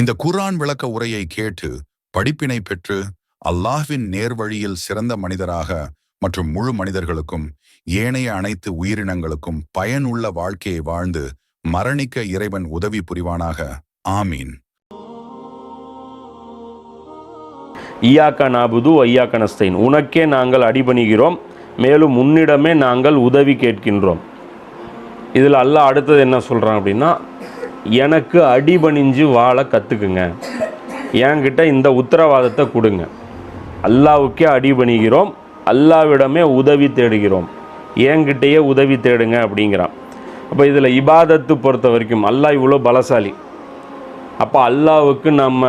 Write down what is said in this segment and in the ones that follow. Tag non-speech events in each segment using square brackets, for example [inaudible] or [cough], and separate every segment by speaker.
Speaker 1: இந்த குர்ஆன் விளக்க உரையை கேட்டு படிப்பினை பெற்று அல்லாஹ்வின் நேர்வழியில் சிறந்த மனிதராக மற்றும் முழு மனிதர்களுக்கும் ஏனைய அனைத்து உயிரினங்களுக்கும் பயனுள்ள வாழ்க்கையை வாழ்ந்து மரணிக்க இறைவன் உதவி புரிவானாக. ஆமீன்.
Speaker 2: ஈயாக்கா நாபுது ஐயாக்க நஸ்தைன். உனக்கே நாங்கள் அடிபணிகிறோம் மேலும் உன்னிடமே நாங்கள் உதவி கேட்கின்றோம். இதில் அல்லாஹ் அடுத்தது என்ன சொல்கிறான் அப்படின்னா எனக்கு அடிபணிஞ்சு வாழ கற்றுக்குங்க என்கிட்ட இந்த உத்தரவாதத்தை கொடுங்க. அல்லாவுக்கே அடிபணிகிறோம். அல்லாவிடமே உதவி தேடுகிறோம். என்கிட்டயே உதவி தேடுங்க அப்படிங்கிறான். அப்போ இதில் இபாதத்து பொறுத்த வரைக்கும் அல்லாஹ் இவ்வளோ பலசாலி. அப்போ அல்லாவுக்கு நம்ம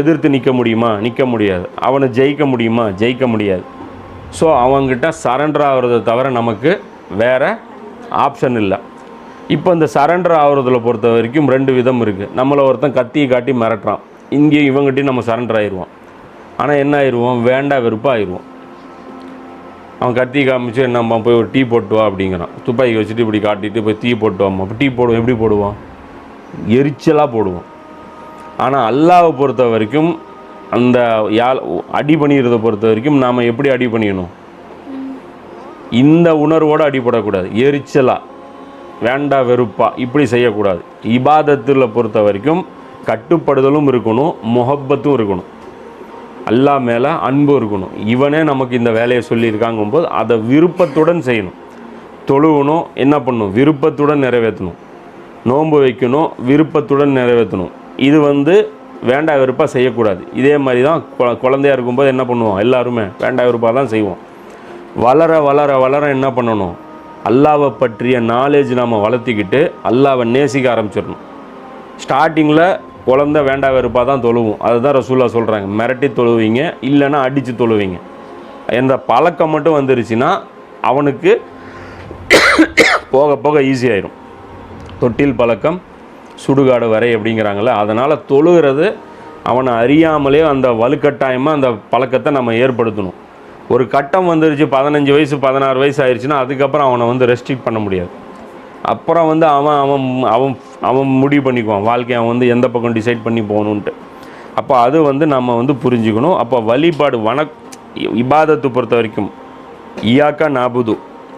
Speaker 2: எதிர்த்து நிற்க முடியுமா? நிற்க முடியாது. அவனை ஜெயிக்க முடியுமா? ஜெயிக்க முடியாது. ஸோ அவங்ககிட்ட சரண்டர் ஆகிறத தவிர நமக்கு வேறு ஆப்ஷன் இல்லை. இப்போ இந்த சரண்டர் ஆகிறதுல பொறுத்த வரைக்கும் ரெண்டு விதம் இருக்குது நம்மளை ஒருத்தன் கத்தியை காட்டி மிரட்டுறான். இங்கேயும் இவங்ககிட்டயும் நம்ம சரண்டர் ஆயிடுவோம் ஆனால் என்ன ஆயிடுவோம் வேண்டா வெறுப்பாக ஆயிடுவோம் அவன் கத்தி காமிச்சு நம்ம போய் ஒரு டீ போட்டுவா அப்படிங்கிறான். துப்பாக்கி வச்சுட்டு இப்படி காட்டிட்டு போய் டீ போட்டுவாம்மா அப்போ டீ போடுவோம் எப்படி போடுவோம் எரிச்சலாக போடுவோம் ஆனால் அல்லாவை பொறுத்த வரைக்கும் அந்த யாழ் அடி பண்ணிடுறத பொறுத்த வரைக்கும் நாம் எப்படி அடி பண்ணிடணும் இந்த உணர்வோடு அடிபடக்கூடாது. எரிச்சலாக வேண்டா வெறுப்பா. இப்படி செய்யக்கூடாது. இபாதத்தில் பொறுத்த வரைக்கும் கட்டுப்படுதலும் இருக்கணும் முகப்பத்தும் இருக்கணும். அல்லா மேலே அன்பும் இருக்கணும். இவனே நமக்கு இந்த வேலையை சொல்லியிருக்காங்கும்போது அதை விருப்பத்துடன் செய்யணும். தொழுவணும் என்ன பண்ணணும்? விருப்பத்துடன் நிறைவேற்றணும். நோன்பு வைக்கணும் விருப்பத்துடன் நிறைவேற்றணும். இது வந்து வேண்டா வெறுப்பாக செய்யக்கூடாது. இதே மாதிரி தான் கொ- குழந்தையா இருக்கும்போது என்ன பண்ணுவோம்? எல்லாருமே வேண்டா வெறுப்பாக தான் செய்வோம். வளர வளர வளர என்ன பண்ணணும்? அல்லாவை பற்றிய நாலேஜ் நாம் வளர்த்திக்கிட்டு அல்லாவை நேசிக்க ஆரம்பிச்சிடணும். ஸ்டார்டிங்கில் குழந்த வேண்டா வெறுப்பாக தான் தொழுவும். அதுதான் ரசூல்லா சொல்கிறாங்க மிரட்டி தொழுவீங்க இல்லைன்னா அடித்து தொழுவீங்க. எந்த பழக்கம் மட்டும் வந்துருச்சுன்னா அவனுக்கு போக போக ஈஸியாயிரும் தொட்டில் பழக்கம் சுடுகாடு வரை அப்படிங்கிறாங்களே அதனால் தொழுகிறது அவனை அறியாமலே அந்த வலுக்கட்டாயமாக அந்த பழக்கத்தை நம்ம ஏற்படுத்தணும். ஒரு கட்டம் வந்துருச்சு பதினஞ்சு வயசு பதினாறு வயசு ஆயிடுச்சுன்னா அதுக்கப்புறம் அவனை வந்து ரெஸ்ட்ரிக்ட் பண்ண முடியாது. அப்புறம் வந்து அவன் அவன் அவன் அவன் முடிவு பண்ணிக்குவான். வாழ்க்கையை அவன் வந்து எந்த பக்கம் டிசைட் பண்ணி போகணுன்ட்டு அப்போ அது வந்து நம்ம வந்து புரிஞ்சுக்கணும். அப்போ வழிபாடு வணக் இபாதத்து பொறுத்த வரைக்கும் ஈயாக்கா நாபுது.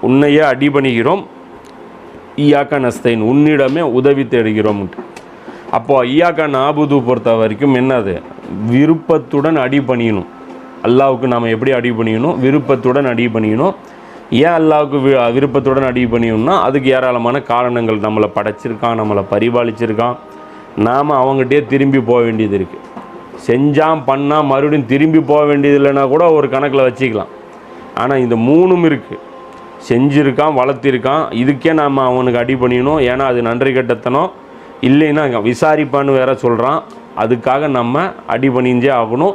Speaker 2: உன்னையே அடிபணிகிறோம் ஈயாக்கா நஸ்தைன். உன்னிடமே உதவி தேடுகிறோம்ட்டு அப்போது ஈயாக்கா நாபுது பொறுத்த வரைக்கும் என்னது? விருப்பத்துடன் அடி பணியணும் அல்லாவுக்கு நாம் எப்படி அடி பண்ணிக்கணும்? விருப்பத்துடன் அடி பண்ணிக்கணும். ஏன் அல்லாவுக்கு வி விருப்பத்துடன் அடி பணியணும்னா அதுக்கு ஏராளமான காரணங்கள் நம்மளை படைச்சிருக்கான் நம்மளை பரிபாலிச்சிருக்கான். நாம் அவங்ககிட்டே திரும்பி போக வேண்டியது இருக்குது செஞ்சான் பண்ணால் மறுபடியும் திரும்பி போக வேண்டியது இல்லைன்னா கூட ஒரு கணக்கில் வச்சுக்கலாம். ஆனால் இந்த மூணும் இருக்குது செஞ்சுருக்கான் வளர்த்திருக்கான் இதுக்கே நாம் அவனுக்கு அடி பண்ணிடணும் ஏன்னா அது நன்றி கட்டத்தனம். இல்லைன்னா விசாரிப்பான்னு வேற சொல்கிறான் அதுக்காக நம்ம அடி பண்ணிஞ்சே ஆகணும்.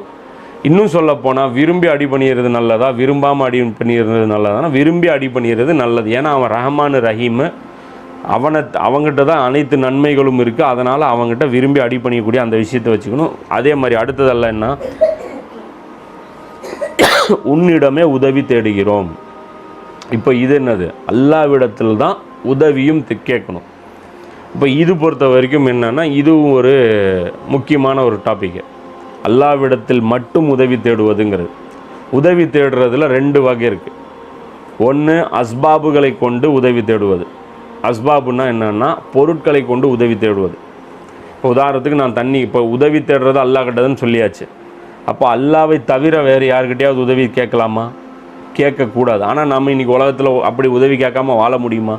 Speaker 2: இன்னும் சொல்ல போனால் விரும்பி அடி பண்ணிடுறது நல்லதா? விரும்பாமல் அடி பண்ணிடுறது நல்லதானா? விரும்பி அடி பண்ணிடுறது நல்லது. ஏன்னா அவன் ரஹமானு ரஹீமு. அவனை அவங்ககிட்ட தான் அனைத்து நன்மைகளும் இருக்குது அதனால் அவங்ககிட்ட விரும்பி அடி பண்ணிக்கக்கூடிய அந்த விஷயத்தை வச்சுக்கணும். அதே மாதிரி அடுத்ததல்ல என்ன? உன்னிடமே உதவி தேடுகிறோம். இப்போ இது என்னது? அல்லாவிடத்தில் தான் உதவியும் கேட்கணும். இப்போ இது பொறுத்த வரைக்கும் என்னென்னா இதுவும் ஒரு முக்கியமான ஒரு டாப்பிக்கு அல்லாவிடத்தில் மட்டும் உதவி தேடுவதுங்கிறது. உதவி தேடுறதுல ரெண்டு வகை இருக்குது ஒன்று அஸ்பாபுகளை கொண்டு உதவி தேடுவது. அஸ்பாபுன்னா என்னென்னா பொருட்களை கொண்டு உதவி தேடுவது. இப்போ உதாரணத்துக்கு நான் தண்ணி இப்போ உதவி தேடுறது அல்லாஹ் கிட்டதுன்னு சொல்லியாச்சு. அப்போ அல்லாவை தவிர வேறு யாருக்கிட்டையாவது உதவி கேட்கலாமா? கேட்கக்கூடாது. ஆனால் நம்ம இன்றைக்கி உலகத்தில் அப்படி உதவி கேட்காம வாழ முடியுமா?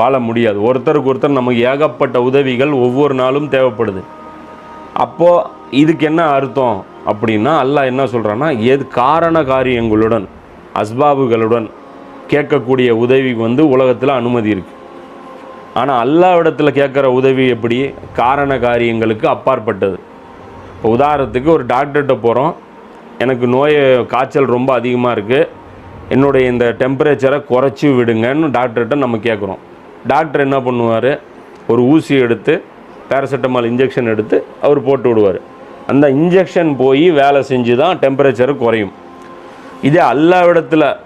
Speaker 2: வாழ முடியாது. ஒருத்தருக்கு ஒருத்தர் நமக்கு ஏகப்பட்ட உதவிகள் ஒவ்வொரு நாளும் தேவைப்படுது. அப்போது இதுக்கு என்ன அர்த்தம் அப்படின்னா அல்லாஹ் என்ன சொல்கிறான்னா எது காரண காரியங்களுடன் அஸ்பாபுகளுடன் கேட்கக்கூடிய உதவிக்கு வந்து உலகத்தில் அனுமதி இருக்குது ஆனால் அல்லாவிடத்தில் கேட்குற உதவி எப்படி? காரண காரியங்களுக்கு அப்பாற்பட்டது. இப்போ உதாரணத்துக்கு ஒரு டாக்டர்கிட்ட போகிறோம் எனக்கு நோய் காய்ச்சல் ரொம்ப அதிகமாக இருக்குது என்னுடைய இந்த டெம்பரேச்சரை குறைச்சி விடுங்கன்னு டாக்டர்கிட்ட நம்ம கேட்குறோம். டாக்டர் என்ன பண்ணுவார்? ஒரு ஊசி எடுத்து பேராசிட்டமால் இன்ஜெக்ஷன் எடுத்து அவர் போட்டு விடுவார். அந்த இன்ஜெக்ஷன் போய் வேலை செஞ்சு தான் டெம்பரேச்சர் குறையும். இதே அல்லாவிடத்தில்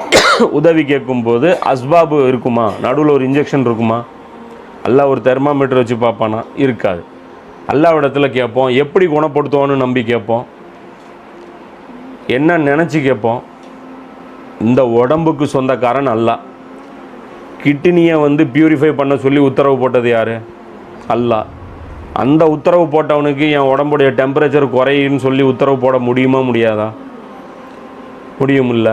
Speaker 2: [coughs] உதவி கேட்கும்போது அஸ்பாபு இருக்குமா? நடுவில் ஒரு இன்ஜெக்ஷன் இருக்குமா? அல்லாஹ் ஒரு தெர்மாமீட்டர் வச்சு பார்ப்பானா? இருக்காது. அல்லாவிடத்துல கேட்போம் எப்படி குணப்படுத்துவோன்னு நம்பி கேட்போம். என்ன நினச்சி கேட்போம்? இந்த உடம்புக்கு சொந்தக்காரன் அல்லா கிட்னியை வந்து பியூரிஃபை பண்ண சொல்லி உத்தரவு போட்டது யார்? அல்லாஹ். அந்த உத்தரவு போட்டவனுக்கு என் உடம்புடைய டெம்பரேச்சர் குறையுன்னு சொல்லி உத்தரவு போட முடியுமா முடியாதா? முடியுமில்ல.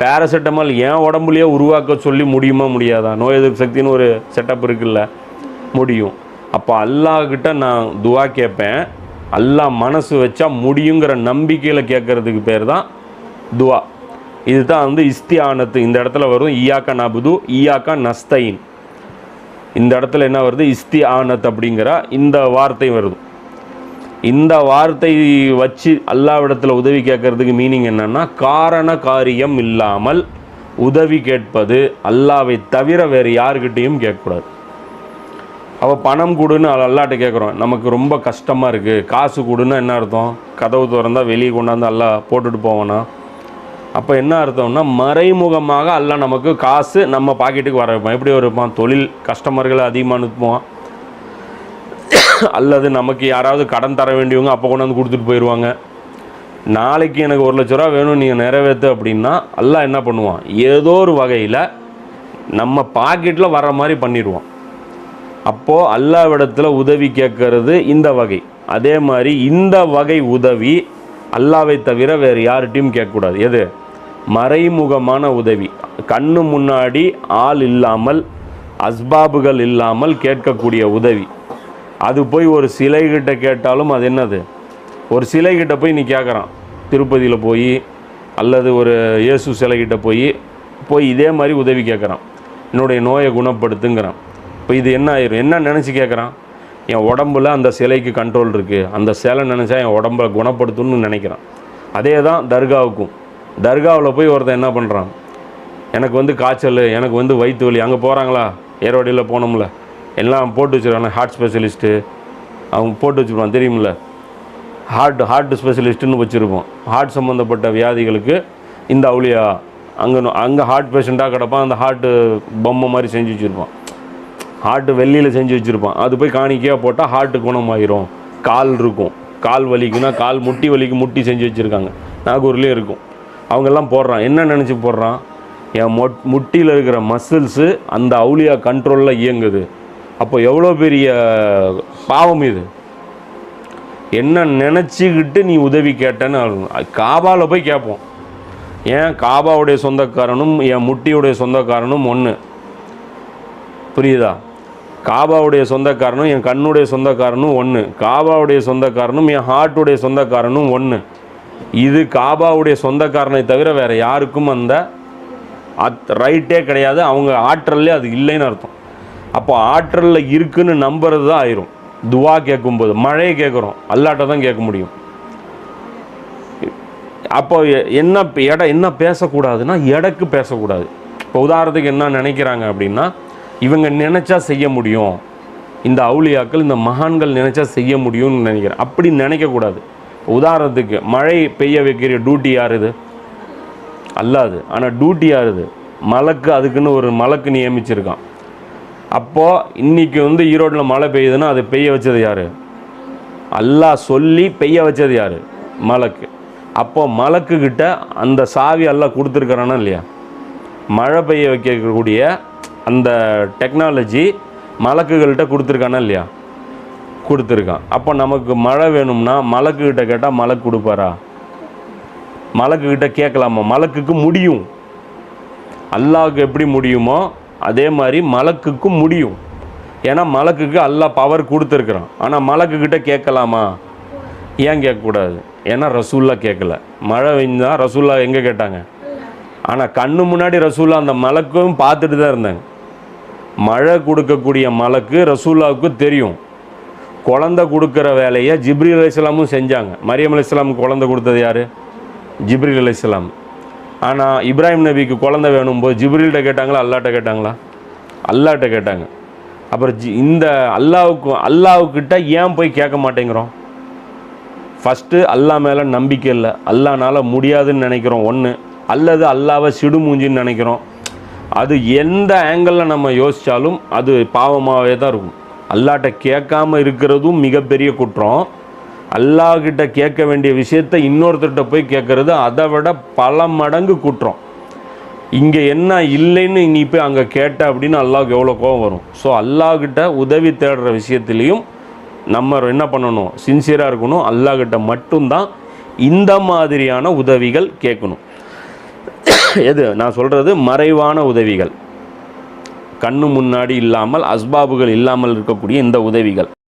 Speaker 2: பேராசிட்டமால் என் உடம்புலையே உருவாக்க சொல்லி முடியுமா முடியாதா? நோய் எதிர்ப்பு சக்தின்னு ஒரு செட்டப் இருக்குல்ல. முடியும். அப்போ அல்லாஹ்கிட்ட நான் துவா கேட்பேன் அல்லாஹ் மனசு வச்சா முடியுங்கிற நம்பிக்கையில் கேட்குறதுக்கு பேர் தான் துவா. இதுதான் வந்து இஸ்தியானத்து இந்த இடத்துல வரும் ஈயாக்கா நபுது ஈயாக்கா நஸ்தைன் இந்த இடத்துல என்ன வருது? இஸ்தியானத் அப்படிங்கிற இந்த வார்த்தை வருது. இந்த வார்த்தை வச்சு அல்லாவிடத்தில் உதவி கேட்கறதுக்கு மீனிங் என்னென்னா காரண காரியம் இல்லாமல் உதவி கேட்பது அல்லாவை தவிர வேறு யாருக்கிட்டேயும் கேட்கக்கூடாது. அவள் பணம் கொடுன்னு அல்லாட்ட கேட்குறோம். நமக்கு ரொம்ப கஷ்டமாக இருக்குது காசு கொடுன்னா என்ன அர்த்தம்? கதவு திறந்தால் வெளியே கொண்டாந்து அல்லா போட்டுட்டு போவானா? அப்போ என்ன அர்த்தம்னா மறைமுகமாக அல்ல நமக்கு காசு நம்ம பாக்கெட்டுக்கு வர வைப்பான். எப்படி இருப்பான் தொழில் கஸ்டமர்களை அதிகமாக அனுப்புவான். அல்லது நமக்கு யாராவது கடன் தர வேண்டியவங்க அப்போ கொண்டாந்து கொடுத்துட்டு போயிடுவாங்க நாளைக்கு எனக்கு ஒரு லட்ச ரூபா வேணும் நீங்கள் நிறைவேற்று அப்படின்னா எல்லாம் என்ன பண்ணுவான்? ஏதோ ஒரு வகையில் நம்ம பாக்கெட்டில் வர மாதிரி பண்ணிடுவான். அப்போது அல்லாவிடத்தில் உதவி கேட்கறது இந்த வகை. அதே மாதிரி இந்த வகை உதவி அல்லாவை தவிர வேறு யார்கிட்டையும் கேட்கக்கூடாது. எது? மறைமுகமான உதவி. கண்ணு முன்னாடி ஆள் இல்லாமல் அஸ்பாபுகள் இல்லாமல் கேட்கக்கூடிய உதவி. அது போய் ஒரு சிலைகிட்ட கேட்டாலும் அது என்னது? ஒரு சிலைகிட்ட போய் நீ கேட்குறான். திருப்பதியில் போய் அல்லது ஒரு இயேசு சிலைகிட்ட போய் போய் இதே மாதிரி உதவி கேட்குறான். என்னுடைய நோயை குணப்படுத்துங்கிறான். இப்போ இது என்ன ஆயிரும்? என்ன நினச்சி கேட்குறான்? என் உடம்புல அந்த சிலைக்கு கண்ட்ரோல் இருக்குது அந்த சிலை நினச்சா என் உடம்பை குணப்படுத்தணும்னு நினைக்கிறான். அதே தான் தர்காவுக்கும். தர்காவில் போய் ஒருத்தன் என்ன பண்ணுறான் எனக்கு வந்து காய்ச்சல் எனக்கு வந்து வயிற்று வலி அங்கே போகிறாங்களா ஏரோடியில் போனோம்ல. எல்லாம் போட்டு வச்சுருக்காங்க ஹார்ட் ஸ்பெஷலிஸ்ட்டு அவங்க போட்டு வச்சுருப்பான் தெரியுமில்ல ஹார்ட் ஹார்ட் ஸ்பெஷலிஸ்ட்டுன்னு வச்சுருப்போம். ஹார்ட் சம்மந்தப்பட்ட வியாதிகளுக்கு இந்த அவுளியா அங்கே அங்கே ஹார்ட் பேஷண்ட்டாக கிடப்பான் அந்த ஹார்ட்டு பொம்மை மாதிரி செஞ்சு வச்சுருப்பான். ஹார்ட்டு வெள்ளியில் செஞ்சு வச்சுருப்பான். அது போய் காணிக்கையாக போட்டால் ஹார்ட்டு குணமாயிரும். கால் இருக்கும். கால் வலிக்குன்னா கால் முட்டி வலிக்கு முட்டி செஞ்சு வச்சுருக்காங்க. நாகூர்லேயே இருக்கும். அவங்கெல்லாம் போடுறான். என்ன நினச்சி போடுறான்? என் மொட் முட்டியில் இருக்கிற மசில்ஸு அந்த அவுளியா கண்ட்ரோலில் இயங்குது. அப்போ எவ்வளோ பெரிய பாவம் இது? என்ன நினச்சிக்கிட்டு நீ உதவி கேட்டேன்னு காபாவில் போய் கேட்போம். ஏன் காபாவுடைய சொந்தக்காரனும் என் முட்டியுடைய சொந்தக்காரனும் ஒன்று புரியுதா? காபாவுடைய சொந்தக்காரனும் என் கண்ணுடைய சொந்தக்காரனும் ஒன்று காபாவுடைய சொந்தக்காரனும் என் ஹார்ட்டுடைய சொந்தக்காரனும் ஒன்று இது காபாவுடைய சொந்தக்காரனை தவிர வேறு யாருக்கும் அந்த அத் ரைட்டே கிடையாது. அவங்க ஆற்றல்லே அது இல்லைன்னு அர்த்தம். அப்போ ஆற்றலில் இருக்குன்னு நம்புறது தான் ஆயிரும். துவா கேட்கும்போது மழையை கேட்குறோம். அல்லாட்ட தான் கேட்க முடியும். அப்போ என்ன இடம் எடை என்ன பேசக்கூடாதுன்னா எடக்கு பேசக்கூடாது. இப்போ உதாரணத்துக்கு என்ன நினைக்கிறாங்க அப்படின்னா இவங்க நினச்சா செய்ய முடியும். இந்த அவுளியாக்கள் இந்த மகான்கள் நினச்சா செய்ய முடியும்னு நினைக்கிறேன். அப்படி நினைக்கக்கூடாது. உதாரணத்துக்கு மழை பெய்ய வைக்கிற டியூட்டி யார் இது? அல்லாது ஆனால் டியூட்டி யாருது மலக்கு அதுக்குன்னு ஒரு மலக்கு நியமிச்சிருக்கான். அப்போது இன்றைக்கி வந்து ஈரோட்டில் மழை பெய்யுதுன்னா அது பெய்ய வச்சது யார்? அல்லாஹ் சொல்லி பெய்ய வச்சது யார்? மலக்கு. அப்போது மலக்குக்கிட்ட அந்த சாவி எல்லாம் கொடுத்துருக்குறானா இல்லையா? மழை பெய்ய வைக்கக்கூடிய அந்த டெக்னாலஜி மலக்குகள்கிட்ட கொடுத்துருக்கானா இல்லையா? கொடுத்துருக்கான். அப்போ நமக்கு மழை வேணும்னா மலக்குக்கிட்ட கேட்டால் மலக்கு கொடுப்பாரா? மலக்குக்கிட்ட கேட்கலாமா? மலக்குக்கு முடியும். அல்லாவுக்கு எப்படி முடியுமோ அதே மாதிரி மலக்குக்கும் முடியும். ஏன்னா மலக்குக்கு அல்லா பவர் கொடுத்துருக்குறான். ஆனால் மலக்குக்கிட்ட கேட்கலாமா? ஏன் கேட்கக்கூடாது? ஏன்னா ரசூல்லா கேட்கல. மழை பெஞ்சா ரசூல்லா எங்கே கேட்டாங்க? ஆனால் கண்ணு முன்னாடி ரசூல்லா அந்த மலக்கும் பார்த்துட்டு தான் இருந்தாங்க. மழை கொடுக்கக்கூடிய மலக்கு ரசூல்லாவுக்கு தெரியும். குழந்தை கொடுக்குற வேலையை ஜிப்ரி அலைஹிஸ்ஸலாமும் செஞ்சாங்க. மரியம் அலைஹிஸ்ஸலாமுக்கு குழந்தை கொடுத்தது யார்? ஜிப்ரி அலைஹிஸ்ஸலாம் ஆனால் இப்ராஹிம் நபிக்கு குழந்தை வேணும்போது ஜிப்ரில்கிட்ட கேட்டாங்களா அல்லாட்ட கேட்டாங்களா? அல்லாட்ட கேட்டாங்க. அப்புறம் ஜி இந்த அல்லாவுக்கு அல்லாவுக்கிட்ட ஏன் போய் கேட்க மாட்டேங்கிறோம்? ஃபஸ்ட்டு அல்லாஹ் மேலே நம்பிக்கை இல்லை. அல்லானால் முடியாதுன்னு நினைக்கிறோம். ஒன்று அல்லது அல்லாவை சிடுமூஞ்சின்னு நினைக்கிறோம். அது எந்த ஆங்கிளில் நம்ம யோசித்தாலும் அது பாவமாகவே தான் இருக்கும். அல்லாட்ட கேட்காம இருக்கிறதும் மிகப்பெரிய குற்றம். அல்லாஹ்கிட்ட கேட்க வேண்டிய விஷயத்தை இன்னொருத்தர்கிட்ட போய் கேட்குறது அதை விட பல மடங்கு குற்றம். இங்கே என்ன இல்லைன்னு நீ போய் அங்கே கேட்ட அப்படின்னு அல்லாஹ்க்கு எவ்வளோ கோவம் வரும். ஸோ அல்லாஹ்கிட்ட உதவி தேடுற விஷயத்துலேயும் நம்ம என்ன பண்ணணும்? சின்சியராக இருக்கணும். அல்லாஹ்கிட்ட மட்டும்தான் இந்த மாதிரியான உதவிகள் கேட்கணும். [coughs] எது? நான் சொல்கிறது மறைவான உதவிகள். கண்ணு முன்னாடி இல்லாமல் அஸ்பாபுகள் இல்லாமல் இருக்கக்கூடிய இந்த உதவிகள்.